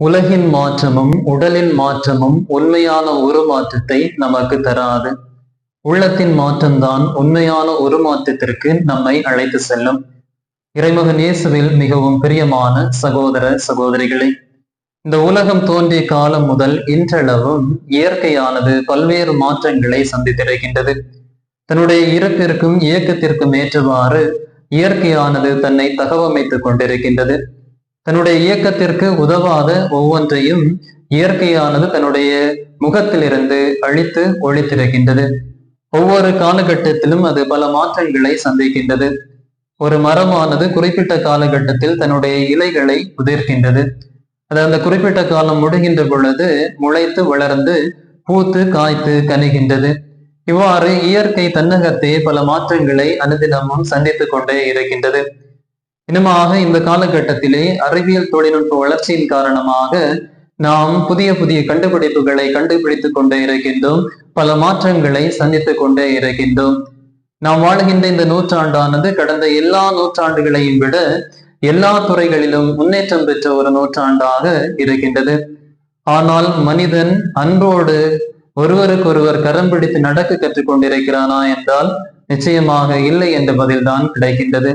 உலகின் மாற்றமும் உடலின் மாற்றமும் உண்மையான உருமாற்றத்தை நமக்கு தராது. உள்ளத்தின் மாற்றம்தான் உண்மையான உருமாற்றத்திற்கு நம்மை அழைத்து செல்லும். இறைமகன் இயேசுவில் மிகவும் பிரியமான சகோதர சகோதரிகளே இந்த உலகம் தோன்றிய காலம் முதல் இன்றளவும் இயற்கையானது பல்வேறு மாற்றங்களை சந்தித்திருக்கின்றது. தன்னுடைய இறப்பிற்கும் இயக்கத்திற்கும் ஏற்றவாறு இயற்கையானது தன்னை தகவமைத்துக் கொண்டிருக்கின்றது. தன்னுடைய இயக்கத்திற்கு உதவாத ஒவ்வொன்றையும் இயற்கையானது தன்னுடைய முகத்திலிருந்து அழித்து ஒழித்திருக்கின்றது. ஒவ்வொரு காலகட்டத்திலும் அது பல மாற்றங்களை சந்திக்கின்றது. ஒரு மரமானது குறிப்பிட்ட காலகட்டத்தில் தன்னுடைய இலைகளை உதிர்கின்றது அது அந்த குறிப்பிட்ட காலம் முடிகின்ற பொழுது முளைத்து வளர்ந்து பூத்து காய்த்து கனிகின்றது. இவ்வாறு இயற்கை தன்னகத்தே பல மாற்றங்களை அனுதினமும் சந்தித்துக் கொண்டே இருக்கின்றது. இனமாக இந்த காலகட்டத்திலே அறிவியல் தொழில்நுட்ப வளர்ச்சியின் காரணமாக நாம் புதிய புதிய கண்டுபிடிப்புகளை கண்டுபிடித்துக் கொண்டே இருக்கின்றோம். பல மாற்றங்களை சந்தித்துக் கொண்டே இருக்கின்றோம். நாம் வாழ்கின்ற இந்த நூற்றாண்டானது கடந்த எல்லா நூற்றாண்டுகளையும் விட எல்லா துறைகளிலும் முன்னேற்றம் பெற்ற ஒரு நூற்றாண்டாக இருக்கின்றது. ஆனால் மனிதன் அன்போடு ஒருவருக்கொருவர் கரம் பிடித்து நடக்க கற்றுக்கொண்டிருக்கிறானா என்றால் நிச்சயமாக இல்லை என்ற பதில்தான் கிடைக்கின்றது.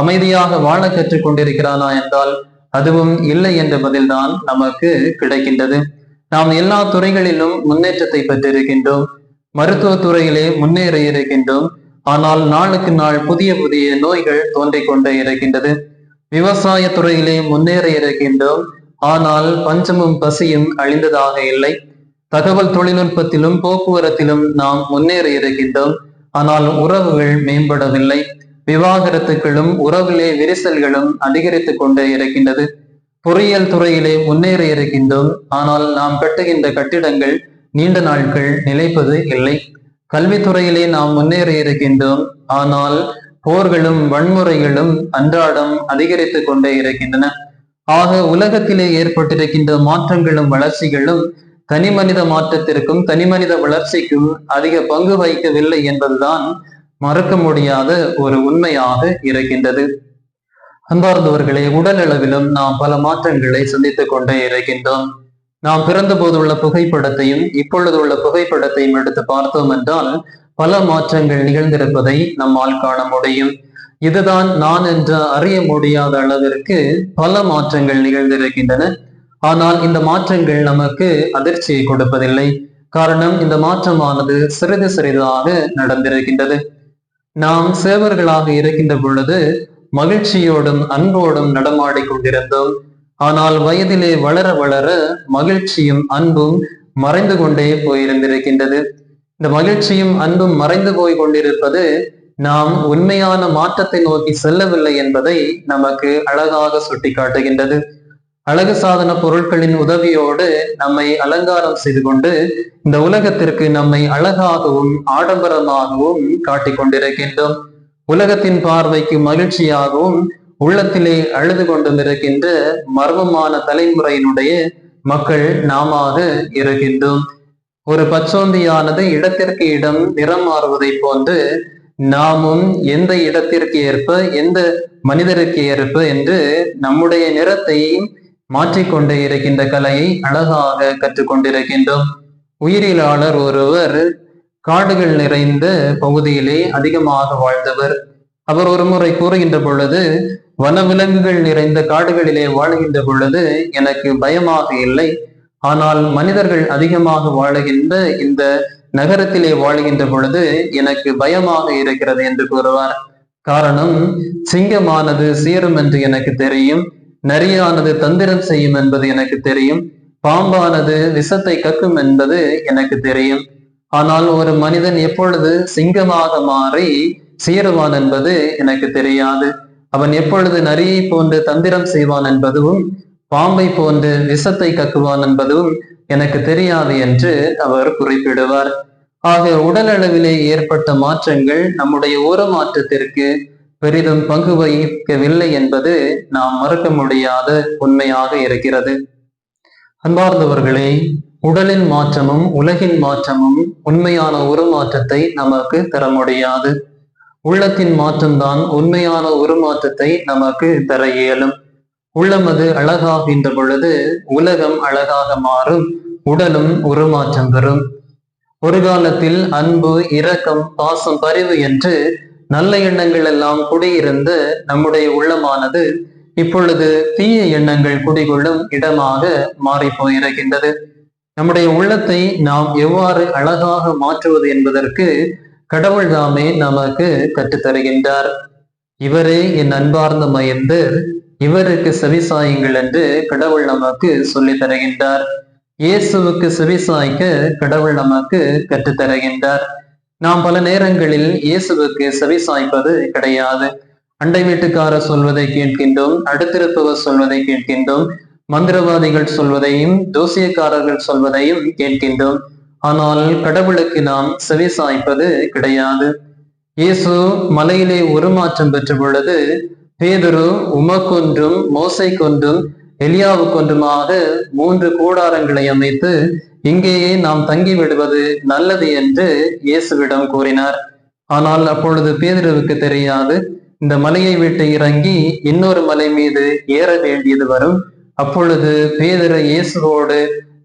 அமைதியாக வாழ கற்றுக் கொண்டிருக்கிறானா என்றால் அதுவும் இல்லை என்ற பதில்தான் நமக்கு கிடைக்கின்றது. நாம் எல்லா துறைகளிலும் முன்னேற்றத்தை பெற்றிருக்கின்றோம். மருத்துவ துறையிலே முன்னேறி இருக்கின்றோம். ஆனால் நாளுக்கு நாள் புதிய புதிய நோய்கள் தோன்றிக் கொண்டே இருக்கின்றது. விவசாய துறையிலே முன்னேறி இருக்கின்றோம். ஆனால் பஞ்சமும் பசியும் அழிந்ததாக இல்லை. தகவல் தொழில்நுட்பத்திலும் போக்குவரத்திலும் நாம் முன்னேறி இருக்கின்றோம். ஆனால் உறவுகள் மேம்படவில்லை. விவாகரத்துகளும் உறவிலே விரிசல்களும் அதிகரித்துக் கொண்டே இருக்கின்றது. பொறியியல் துறையிலே முன்னேறி இருக்கின்றோம். ஆனால் நாம் கட்டுகின்ற கட்டிடங்கள் நீண்ட நாட்கள் நிலைப்பது இல்லை. கல்வித்துறையிலே நாம் முன்னேறி இருக்கின்றோம். ஆனால் போர்களும் வன்முறைகளும் அன்றாடம் அதிகரித்துக் கொண்டே இருக்கின்றன. ஆக உலகத்திலே ஏற்பட்டிருக்கின்ற மாற்றங்களும் வளர்ச்சிகளும் தனிமனித மாற்றத்திற்கும் தனிமனித வளர்ச்சிக்கும் அதிக பங்கு வகிக்கவில்லை என்பதுதான் மறக்க முடியாத ஒரு உண்மையாக இருக்கின்றது. அன்பார்ந்தவர்களே உடல் அளவிலும் நாம் பல மாற்றங்களை சந்தித்துக் கொண்டே இருக்கின்றோம். நாம் பிறந்தபோது உள்ள புகைப்படத்தையும் இப்பொழுது உள்ள புகைப்படத்தையும் எடுத்து பார்த்தோம் என்றால் பல மாற்றங்கள் நிகழ்ந்திருப்பதை நம்மால் காண முடியும். இதுதான் நான் என்று அறிய முடியாத அளவிற்கு பல மாற்றங்கள் நிகழ்ந்திருக்கின்றன. ஆனால் இந்த மாற்றங்கள் நமக்கு அதிர்ச்சியை கொடுப்பதில்லை. காரணம் இந்த மாற்றமானது சிறிது சிறிதாக நடந்திருக்கின்றது. நாம் சேவர்களாக இருக்கின்ற பொழுது மகிழ்ச்சியோடும் அன்போடும் நடமாடிக் கொண்டிருந்தோம். ஆனால் வயதிலே வளர வளர மகிழ்ச்சியும் அன்பும் மறைந்து கொண்டே போயிருந்திருக்கின்றது. இந்த மகிழ்ச்சியும் அன்பும் மறைந்து போய் கொண்டிருப்பது நாம் உண்மையான மாற்றத்தை நோக்கி செல்லவில்லை என்பதை நமக்கு அழகாக சுட்டி காட்டுகின்றது அழகு சாதன பொருட்களின் உதவியோடு நம்மை அலங்காரம் செய்து கொண்டு இந்த உலகத்திற்கு நம்மை அழகாகவும் ஆடம்பரமாகவும் காட்டிக் கொண்டிருக்கின்றோம். உலகத்தின் பார்வைக்கு மகிழ்ச்சியாகவும் உள்ளத்திலே அழுது கொண்டும் இருக்கின்ற மர்மமான தலைமுறையினுடைய மக்கள் நாமாக இருக்கின்றோம். ஒரு பச்சோந்தியானது இடத்திற்கு இடம் நிறம் மாறுவதை போன்று நாமும் எந்த இடத்திற்கு ஏற்ப எந்த மனிதருக்கு ஏற்ப என்று நம்முடைய நிறத்தை மாற்றிக்கொண்டே இருக்கின்ற கலையை அழகாக கற்றுக்கொண்டிருக்கின்றோம். உயிரியலாளர் ஒருவர் காடுகள் நிறைந்த பகுதியிலே அதிகமாக வாழ்ந்தவர். அவர் ஒரு முறை கூறுகின்ற பொழுது வனவிலங்குகள் நிறைந்த காடுகளிலே வாழ்கின்ற பொழுது எனக்கு பயமாக இல்லை. ஆனால் மனிதர்கள் அதிகமாக வாழுகின்ற இந்த நகரத்திலே வாழ்கின்ற பொழுது எனக்கு பயமாக இருக்கிறது என்று கூறுவார். காரணம் சிங்கமானது சீரும் என்று எனக்கு தெரியும். நரியானது தந்திரம் செய்யும் என்பது எனக்கு தெரியும். பாம்பானது விஷத்தை கக்கும் என்பது எனக்கு தெரியும். ஆனால் ஒரு மனிதன் எப்பொழுது சிங்கமாக மாறி சீருவான் என்பது எனக்கு தெரியாது. அவன் எப்பொழுது நரியை போன்று தந்திரம் செய்வான் என்பதும் பாம்பை போன்று விஷத்தை கக்குவான் என்பதும் எனக்கு தெரியாது என்று அவர் குறிப்பிடுவார். ஆக உடல் அளவிலே ஏற்பட்ட மாற்றங்கள் நம்முடைய ஓரமாற்றத்திற்கு மாற்றத்திற்கு பெரிதும் பங்கு வகிக்கவில்லை என்பது நாம் மறுக்க முடியாத உண்மையாக இருக்கிறது. அன்பார்ந்தவர்களே உடலின் மாற்றமும் உலகின் மாற்றமும் உண்மையான உருமாற்றத்தை நமக்கு தர முடியாது. உள்ளத்தின் மாற்றம்தான் உண்மையான உருமாற்றத்தை நமக்கு தர இயலும். உள்ளம் அது அழகாகின்ற பொழுது உலகம் அழகாக மாறும் உடலும் உருமாற்றம் பெறும். ஒரு காலத்தில் அன்பு இரக்கம் பாசம் பரிவு என்று நல்ல எண்ணங்கள் எல்லாம் குடியிருந்து நம்முடைய உள்ளமானது இப்பொழுது தீய எண்ணங்கள் குடிகொள்ளும் இடமாக மாறி போயிருக்கின்றது நம்முடைய உள்ளத்தை நாம் எவ்வாறு அழகாக மாற்றுவது என்பதற்கு கடவுள் தாமே நமக்கு கற்றுத்தருகின்றார். இவரே என் அன்பார்ந்த மயந்தர் இவருக்கு செவிசாயுங்கள் என்று கடவுள் நமக்கு சொல்லித் தருகின்றார் இயேசுவுக்கு செவிசாய்க்க கடவுள் நமக்கு கற்றுத்தருகின்றார். நாம் பல நேரங்களில் இயேசுவுக்கு செவிசாய்ப்பது கிடையாது. அண்டை வீட்டுக்காரர் சொல்வதை கேட்கின்றோம் அடுத்திருப்பவர் சொல்வதை கேட்கின்றோம் மந்திரவாதிகள் சொல்வதையும் தோசியக்காரர்கள் சொல்வதையும் கேட்கின்றோம். ஆனால் கடவுளுக்கு நாம் செவி சாய்ப்பது கிடையாது. இயேசு மலையிலே உருமாற்றம் பெற்ற பொழுது பேதுரு உமக்கொன்றும் மோசை கொன்றும் எலியாவுக்கொன்றுமாக மூன்று கூடாரங்களை அமைத்து இங்கேயே நாம் தங்கி விடுவது நல்லது என்று இயேசுவிடம் கூறினார். ஆனால் அப்பொழுது பேதிருவுக்கு தெரியாது இந்த மலையை விட்டு இறங்கி இன்னொரு மலை மீது ஏற வேண்டியது வரும். அப்பொழுது பேதர் இயேசுவோடு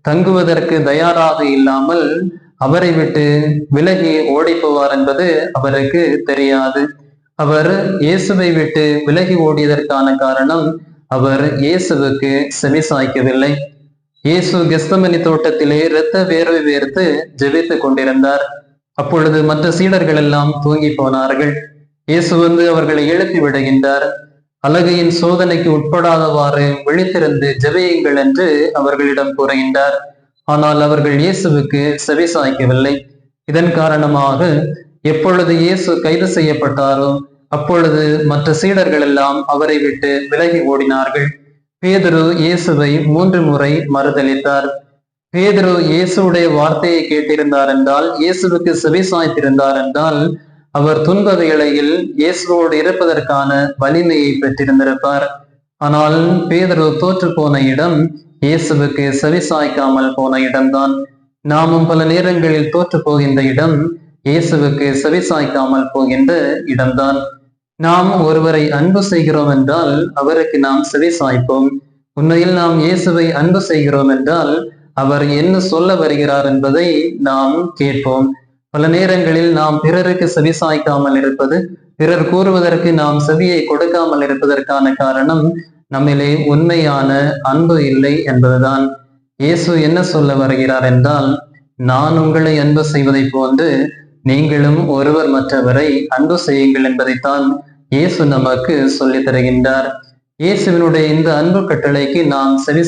தங்குவதற்கு தயாராக இல்லாமல் அவரை விட்டு விலகி ஓடி போவார் என்பது அவருக்கு தெரியாது. அவர் இயேசுவை விட்டு விலகி ஓடியதற்கான காரணம் அவர் இயேசுவுக்கு செவி சாய்க்கவில்லை இயேசு கெஸ்தமனி தோட்டத்திலே இரத்த வேர்வை வேர்த்து ஜெபித்துக் கொண்டிருந்தார். அப்பொழுது மற்ற சீடர்கள் எல்லாம் தூங்கி போனார்கள். இயேசு வந்து அவர்களை எழுப்பி விடுகின்றார். அழகையின் சோதனைக்கு உட்படாதவாறு விழித்திருந்து ஜெபியுங்கள் என்று அவர்களிடம் கூறுகின்றார். ஆனால் அவர்கள் இயேசுவுக்கு செவி சாய்க்கவில்லை. இதன் காரணமாக எப்பொழுது இயேசு கைது செய்யப்பட்டாரோ அப்பொழுது மற்ற சீடர்கள் எல்லாம் அவரை விட்டு விலகி ஓடினார்கள். பேதுரு இயேசுவை மூன்று முறை மறுதளித்தார் பேதுரு இயேசுடைய வார்த்தையை கேட்டிருந்தார் என்றால் இயேசுவுக்கு செவி சாய்த்திருந்தார் என்றால் அவர் துன்ப வேளையில் இயேசுவோடு இருப்பதற்கான வலிமையை பெற்றிருந்திருப்பார். ஆனால் பேதரு தோற்று போன இடம் இயேசுவுக்கு செவிசாய்க்காமல் போன இடம்தான். நாமும் பல நேரங்களில் தோற்று போகின்ற இடம் இயேசுவுக்கு செவிசாய்க்காமல் போகின்ற இடம்தான். நாம் ஒருவரை அன்பு செய்கிறோம் என்றால் அவருக்கு நாம் செவி சாய்ப்போம். உண்மையில் நாம் இயேசுவை அன்பு செய்கிறோம் என்றால் அவர் என்ன சொல்ல வருகிறார் என்பதை நாம் கேட்போம். பல நேரங்களில் நாம் பிறருக்கு செவி சாய்க்காமல் இருப்பது பிறர் கூறுவதற்கு நாம் செவியை கொடுக்காமல் இருப்பதற்கான காரணம் நம்மிலே உண்மையான அன்பு இல்லை என்பதுதான். இயேசு என்ன சொல்ல வருகிறார் என்றால் நான் உங்களை அன்பு செய்வதை போன்று நீங்களும் ஒருவர் மற்றவரை அன்பு செய்யுங்கள் என்பதைத்தான் இயேசு நமக்கு சொல்லித் தருகின்றார். இயேசுவினுடைய இந்த அன்பு கட்டளைக்கு நாம் செவி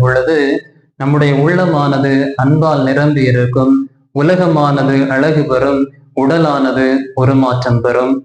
பொழுது நம்முடைய உள்ளமானது அன்பால் நிரம்பி இருக்கும். உலகமானது அழகு பெறும். உடலானது ஒரு மாற்றம் பெறும்.